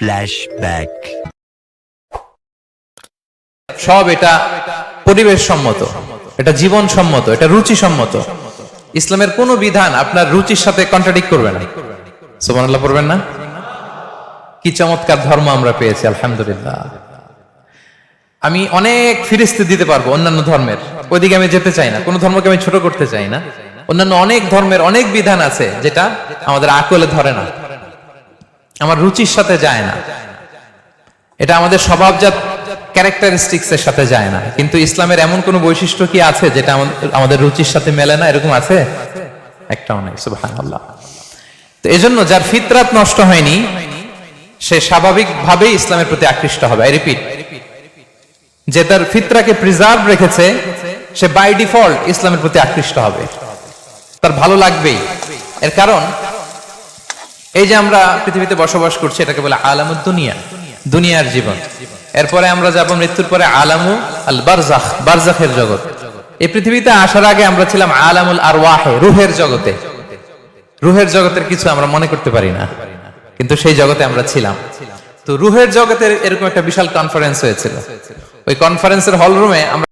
Flashback. সব এটা পরিবেশ সম্মত এটা জীবন সম্মত এটা রুচি সম্মত ইসলামের কোনো বিধান আপনার রুচির সাথে কন্ট্রাডিক্ট করবে না। সুবহানাল্লাহ পড়বেন না? কি চমৎকার ধর্ম আমরা পেয়েছি, আলহামদুলিল্লাহ। আমি অনেক ফিরিস্তি দিতে পারব অন্যান্য ধর্মের। ওইদিকে আমি যেতে চাই না, কোনো ধর্মকে আমি ছোট করতে চাই না। অন্যান্য অনেক ধর্মের অনেক বিধান আছে যেটা আমাদের আকলে ধরে না। আমার রুচির সাথে যায় না। এটা আমাদের স্বভাবজাত ক্যারেক্টারিস্টিক্স এর সাথে যায় না। কিন্তু ইসলামের এমন কোন বৈশিষ্ট্য কি আছে যেটা আমাদের- রুচির সাথে মেলে না? এরকম আছে? একটাও নাই, সুবহানাল্লাহ। তো এজন্য যার ফিতরাত নষ্ট হয়নি, সে স্বাভাবিকভাবেই ইসলামের প্রতি আকৃষ্ট হবে। আই রিপিট যে তার ফিতরাকে প্রিজার্ভ রেখেছে, সে বাই ডিফল্ট ইসলামের প্রতি আকৃষ্ট হবে। তার ভালো লাগবেই। এর কারণ এই যে আমরা পৃথিবীতে বসবাস করছি, এটাকে বলে আলামু দুনিয়া, দুনিয়ার জীবন। এরপরে আমরা যাব মৃত্যুর পরে আলামু আল বারজাখ, বারজাখের জগৎ। এই পৃথিবীতে আসার আগে আমরা ছিলাম আলামুল আর ওয়াহে রুহের জগতে। রুহের জগতের কিছু আমরা মনে করতে পারি না, কিন্তু সেই জগতে আমরা ছিলাম। তো রুহের জগতের এরকম একটা বিশাল কনফারেন্স হয়েছিল। ওই কনফারেন্সের হল রুমে আমরা